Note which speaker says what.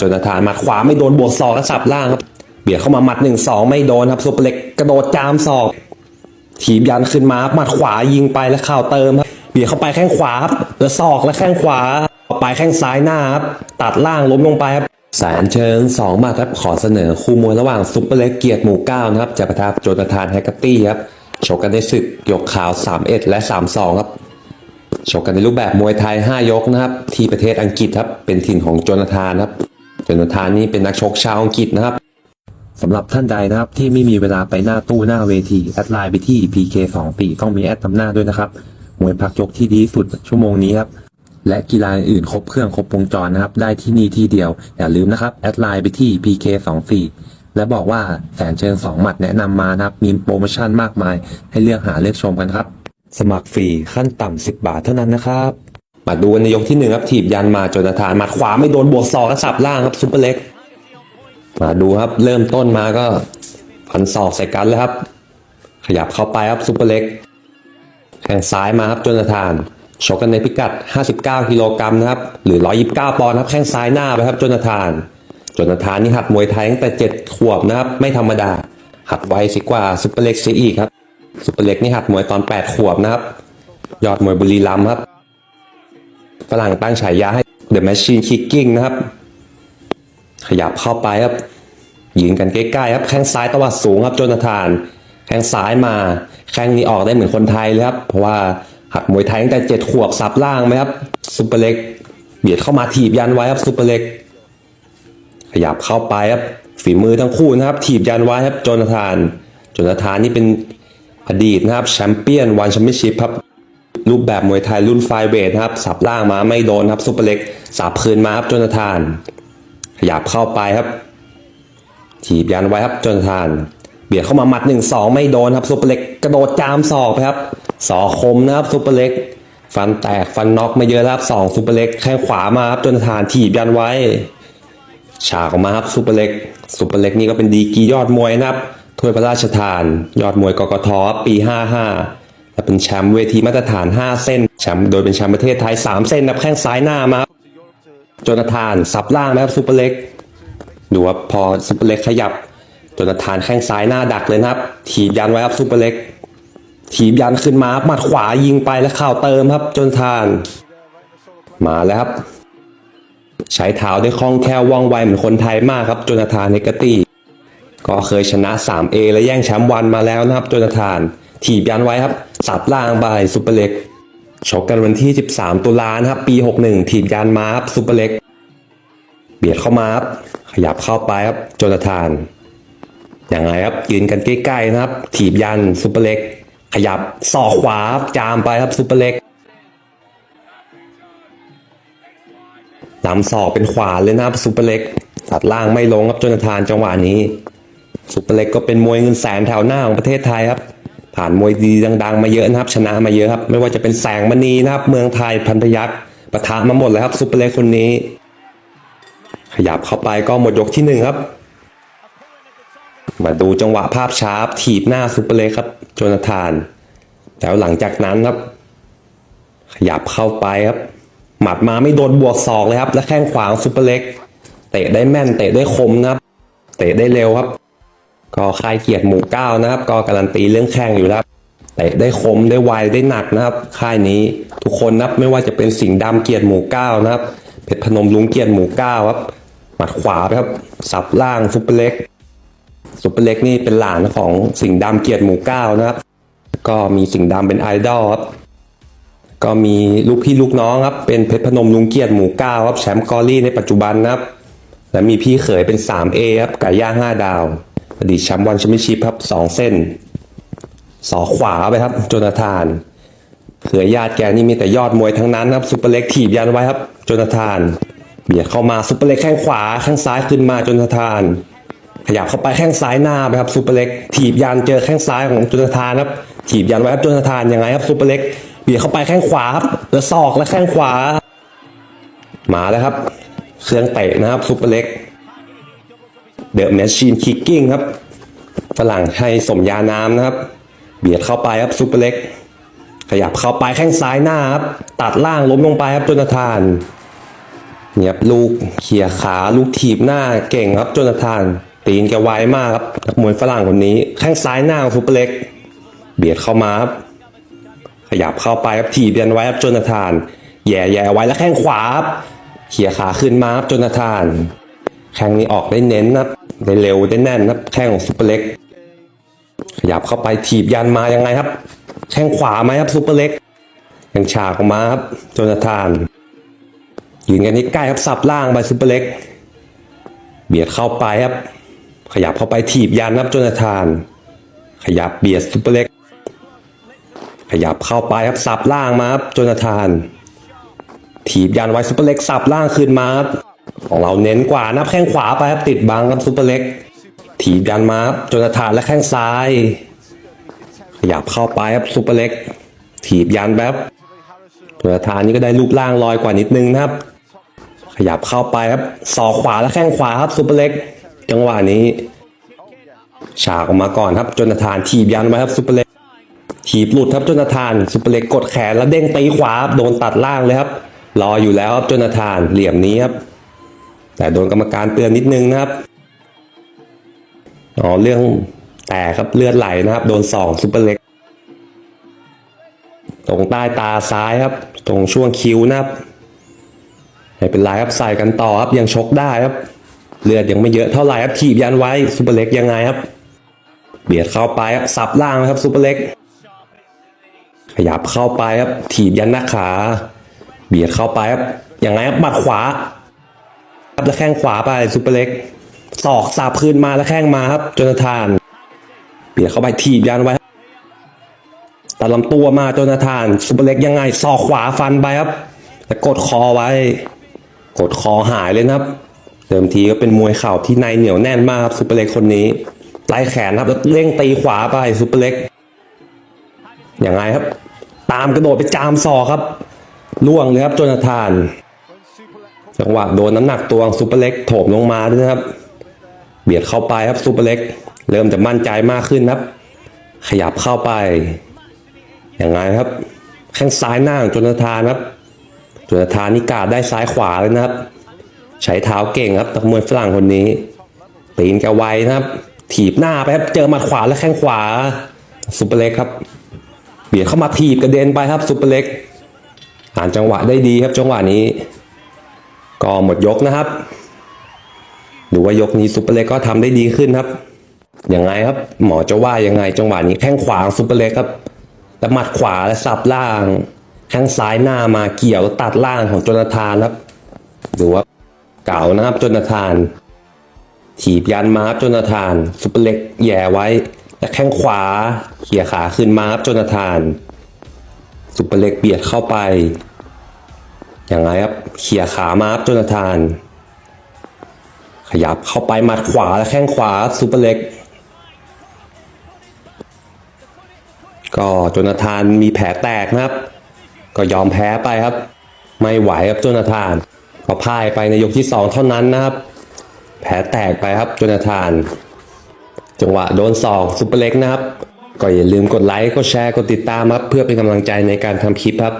Speaker 1: จนทานหมัดขวาไม่โดนบวกศอกกระสับล่างครับ เบียดเข้ามาหมัดหนึ่งสองไม่โดนครับซุปเปอร์เล็กกระโดดจามศอกถีบยันขึ้นมาหมัดขวายิงไปแล้วข่าวเติมครับเบียดเข้าไปแข้งขวาครับแล้วศอกแล้วแข้งขวาไปแข้งซ้ายหน้าครับตัดล่างล้มลงไปครับแสนเชิงสองมาครับขอเสนอคู่มวยระหว่างซุปเปอร์เล็กเกียรติหมู่เก้านะครับจะประทับโจนทานแฮกเกอร์ตี้ครับโชกกันในศึกยกขาว 3-1 และ 3-2 ครับโชกกันในรูปแบบมวยไทย 5 ยกนะครับ ที่ประเทศอังกฤษครับเป็นถิ่นของโจนาธานครับ โจนาธานนี่เป็นนักชกชาวอังกฤษนะครับสำหรับท่านใดนะครับที่ไม่มีเวลาไปหน้าตู้หน้าเวทีแอดไลน์ไปที่ PK 2ปีต้องมีแอดนำหน้าด้วยนะครับมวยพักยกที่ดีสุดชั่วโมงนี้ครับและกีฬาอื่นครบเครื่องครบวงจรนะครับ ได้ที่นี่ที่เดียว อย่าลืมนะครับแอดไลน์ไปที่ PK 2 4และบอกว่าแสนเชิงสองหมัดแนะนำมานะครับ มีโปรโมชั่นมากมาย ให้เลือกหาเลือกชมกันครับ สมัครฟรีขั้นต่ำ10 บาทเท่านั้นนะครับ มาดูในยกที่หนึ่งครับถีบยันมาจนทานหมัดขวาไม่โดนบวกศอกกระสับล่างครับซุปเปอร์เล็ก มาดูครับเริ่มต้นมาก็พันศอกใส่กันแล้วครับ ขยับเข้าไปครับซุปเปอร์เล็กแข้งซ้ายมาครับจนทานชกกันในพิกัด 59 กิโลกรัมนะครับ หรือ 129 ปอนด์ครับ แข้งซ้ายหน้าไปครับจนทานจนทานนี่หัดมวยไทยตั้งแต่ 7 ขวบนะครับ ไม่ธรรมดา หัดไวสิกว่าซุปเปอร์เล็กเสียอีกครับซุปเปอร์เล็กนี่หัดมวยตอน 8 ขวบนะครับ ยอดมวยบุรีรัมย์ครับ ฝรั่งตั้งฉายาให้ The Machine Kicking นะครับ ขยับเข้าไปครับ ยิงกันใกล้ๆครับ แข้งซ้ายตวัดสูงครับโจนาธาน แข้งซ้ายมา แข้งนี้ออกได้เหมือนคนไทยเลยครับ เพราะว่าหัดมวยไทยตั้งแต่เจ็ดขวบสับล่างไหมครับซุปเปอร์เล็ก เบียดเข้ามาถีบยันไว้ครับซุปเปอร์เล็ก ขยับเข้าไปครับฝีมือทั้งคู่นะครับ ถีบยันไว้ครับโจนาธานโจนาธานนี่เป็นอดีตนะครับแชมเปี้ยนวันแชมเปี้ยนชิพครับ รูปแบบมวยไทยรุ่นไฟเวทครับ สับล่างมาไม่โดนครับซุปเปอร์เล็กสับคืนมาครับจนาธาน ขยับเข้าไปครับ ถีบยันไว้ครับจนาธาน เบียดเข้ามาหมัดหนึ่งสองไม่โดนครับซุปเปอร์เล็กกระโดดจามศอกไปครับศอกคมนะครับซุปเปอร์เล็ก ฟันแตกฟันน็อกมาเยอะแล้วครับสองซุปเปอร์เล็กแข้งขวามาครับจนาธานถีบยันไว้ฉากออกมาครับซูเปอร์เล็กซูเปอร์เล็กนี่ก็เป็นดีกียอดมวยนะครับถ้วยพระราชทาน ยอดมวยกกทปี55 และเป็นแชมป์เวทีมาตรฐาน 5 เส้นแชมป์โดยเป็นแชมป์ประเทศไทย 3 เส้นนับแข้งซ้ายหน้ามาโจนาธานสับล่างนะครับซูเปอร์เล็กดูว่าพอซูเปอร์เล็กขยับโจนาธานแข้งซ้ายหน้าดักเลยนะครับ ถีบยันไว้ครับซูเปอร์เล็กถีบยันขึ้นมาหมัดขวายิงไปแล้วข่าวเติมครับโจนาธาน มาแล้วครับ ใช้เท้าได้คล่องแคล่วว่องไวเหมือนคนไทยมากครับโจนาธานเนกตี้ก็เคยชนะ 3A และแย่งแชมป์วันมาแล้วนะครับโจนาธาน ถีบยันไว้ครับ สับล่างบายซูเปอร์เล็กชกกันวันที่ 13 ตุลาครับ ปี 61ถีบยันมารับซูเปอร์เล็ก เบียดเข้ามาครับขยับเข้าไปครับจนาธานอยังไงครับยืนกันใกล้ๆนะครับ ถีบยันซูเปอร์เล็ก ขยับศอกขวาครับจามไปครับซูเปอร์เล็กลำศอกเป็นขวาเลยนะครับซุปเปอร์เล็กตัดล่างไม่ลงครับจนาธานจังหวะนี้ซุปเปอร์เล็กก็เป็นมวยเงินแสนแถวหน้าของประเทศไทยครับ ผ่านมวยดีดัง ๆ มาเยอะนะครับ ชนะมาเยอะครับ ไม่ว่าจะเป็นแสงมณีนะครับ เมืองไทยพันพยักษ์ปะทะมาหมดเลยครับซุปเปอร์เล็กคนนี้ ขยับเข้าไปก็หมดยกที่หนึ่งครับ มาดูจังหวะภาพช้ารับถีบหน้าซุปเปอร์เล็กครับโจนาธานแล้วหลังจากนั้นครับ ขยับเข้าไปครับ หมัดมาไม่โดนบวกศอกเลยครับ และแข้งขวางซุปเปอร์เล็ก เตะได้แม่นเตะได้คมนะครับ เตะได้เร็วครับ ก็ค่ายเกียรติหมู่เก้านะครับ ก็การันตีเรื่องแข้งอยู่แล้วเตะได้คมได้ไวได้หนักนะครับ ค่ายนี้ทุกคนนับไม่ว่าจะเป็นสิงห์ดำเกียรติหมู่เก้านะครับเพชรพนมลุงเกียรติหมู่เก้าครับหมัดขวาไปครับสับล่างซุปเปอร์เล็กซุปเปอร์เล็กนี่เป็นหลานของสิงห์ดำเกียรติหมู่เก้านะครับ ก็มีสิงห์ดำเป็นไอดอลครับก็มีลูกพี่ลูกน้องครับเป็นเพชรพนมลุงเกียรติหมู่เก้าครับแชมป์กอรี่ในปัจจุบันนะครับ และมีพี่เขยเป็น 3A ครับไก่ย่าง5ดาว อดีตแชมป์วันแชมเปี้ยนชิพครับ2เส้น สอขวาไปครับโจนาธานเขือญาติแกนี่มีแต่ยอดมวยทั้งนั้นครับซุปเปอร์เล็กถีบยันไว้ครับโจนาธาน เบียดเข้ามาซุปเปอร์เล็กแข้งขวาแข้งซ้ายขึ้นมาโจนาธาน ขยับเข้าไปแข้งซ้ายหน้าไปครับซูเปอร์เล็กถีบยันเจอแข้งซ้ายของโจุนทานครับถีบยันไว้ครับโจุนทานยังไงครับซูเปอร์เล็กเบียดเข้าไปแข้งขวาครับแล้วศอกและแข้งขวา มาแล้วครับเครื่องเตะนะครับซูเปอร์เล็ก เดอะแมชชีนคิกกิ้งครับฝรั่งให้สมยานามนะครับ เบียดเข้าไปครับซูเปอร์เล็ก ขยับเข้าไปแข้งซ้ายหน้าครับตัดล่างล้มลงไปครับจุนทานเนี่ยบลูกเขี่ยขาลูกถีบหน้าเก่งครับจนาธาน ตีนแกไวมากครับนักมวยฝรั่งคนนี้แข้งซ้ายหน้าซูเปอร์เล็ก เบียดเข้ามาครับขยับเข้าไปครับถีบยันไว้ครับจนาธาน แย่แย่ไว้แล้วแข้งขวาครับเขี่ยขาขึ้นมาครับจนาธานแข้งนี้ออกได้เน้นครับ เร็วได้แน่นนับแข้งของซูเปอร์เล็ก ขยับเข้าไปถีบยันมายังไงครับ แข้งขวาไหมครับซูเปอร์เล็กยังฉากออกมาครับโจนาธานยืนกันที่ใกล้ครับสับล่างไปซูเปอร์เล็ก เบียดเข้าไปครับ ขยับเข้าไปถีบยันครับโจนาธาน ขยับเบียดซูเปอร์เล็ก ขยับเข้าไปครับสับล่างมาครับโจนาธาน ถีบยันไว้ซูเปอร์เล็กสับล่างขึ้นมาครับ ของเราเน้นกว่านับแข้งขวาไปครับติดบังครับซูเปอร์เล็ก ถีบยันมาครับจนาธานและแข้งซ้าย ขยับเข้าไปครับซูเปอร์เล็ก ถีบยันแบบจนาธานนี่ก็ได้รูปร่างลอยกว่านิดนึงนะครับ ขยับเข้าไปครับศอกขวาและแข้งขวาครับซูเปอร์เล็ก จังหวะนี้ฉากออกมาก่อนครับจนาธานถีบยันไว้ครับซูเปอร์เล็กถีบหลุดครับจนาธานซูเปอร์เล็กกดแขนแล้วเด้งตีขวาครับโดนตัดล่างเลยครับ รออยู่แล้วครับจนาธานเหลี่ยมนี้ครับ แต่โดนกรรมการเตือนนิดนึงนะครับอ๋อเรื่องแต่ครับเลือดไหลนะครับ โดนสองซูเปอร์เล็ก ตรงใต้ตาซ้ายครับ ตรงช่วงคิ้วนะครับไม่เป็นไรครับใส่กันต่อครับยังชกได้ครับ เลือดยังไม่เยอะเท่าไหร่ครับถีบยันไว้ซูเปอร์เล็กยังไงครับ เบียดเข้าไปครับสับล่างนะครับซูเปอร์เล็ก ขยับเข้าไปครับถีบยันหน้าขา เบียดเข้าไปครับยังไงครับหมัดขวา ครับแล้วแข้งขวาไปซูเปอร์เล็กศอกสับคืนมาแล้วแข้งมาครับจนาธานเบียดเข้าไปถีบยันไว้ตัดลำตัวมาจนาธานซูเปอร์เล็กยังไงศอกขวาฟันไปครับแล้วกดคอไว้ กดคอหายเลยนะครับเดิมทีก็เป็นมวยเข่าที่ในเหนียวแน่นมากครับซูเปอร์เล็กคนนี้ไล่แขนครับแล้วเร่งตีขวาไปซูเปอร์เล็กยังไงครับ ตามกระโดดไปจามศอกครับล่วงเลยครับจนาธาน จังหวะโดนน้ำหนักตัวซูเปอร์เล็กโถมลงมาด้วยครับ เบียดเข้าไปครับซูเปอร์เล็ก เริ่มจะมั่นใจมากขึ้นครับ ขยับเข้าไปอยังไงครับ แข้งซ้ายหน้าของจนาธานครับจนาธานนี่กาดได้ซ้ายขวาเลยนะครับ ใช้เท้าเก่งครับนักมวยฝรั่งคนนี้ตีนแกไวนะครับ ถีบหน้าไปครับเจอมัดขวาและแข้งขวาซูเปอร์เล็กครับเบียดเข้ามาถีบกระเด็นไปครับซูเปอร์เล็กอ่านจังหวะได้ดีครับจังหวะนี้ ก็หมดยกนะครับหรือว่ายกนี้ซุปเปอร์เล็กก็ทำได้ดีขึ้นครับยังไงครับ หมอจะว่ายังไงจังหวะนี้แข้งขวาซุปเปอร์เล็กครับแล้วหมัดขวาและสับล่างแข้งซ้ายหน้ามาเกี่ยวตัดล่างของโจนาธานครับหรือว่าเก่านะครับโจนาธาน ถีบยันมาครับโจนาธานซุปเปอร์เล็กแย่ไว้ และแข้งขวาเขี่ยขาขึ้นมาครับโจนาธานซุปเปอร์เล็กเบียดเข้าไป อย่างไรครับเขี่ยขามาครับจนาธาน ขยับเข้าไปหมัดขวาและแข้งขวาซูเปอร์เล็ก ก็จนาธานมีแผลแตกนะครับ ก็ยอมแพ้ไปครับ ไม่ไหวครับจนาธาน ก็พ่ายไปในยกที่สองเท่านั้นนะครับ แผลแตกไปครับจนาธาน จังหวะโดนศอกซูเปอร์เล็กนะครับ ก็อย่าลืมกดไลค์กดแชร์กดติดตามครับเพื่อเป็นกำลังใจในการทำคลิปครับ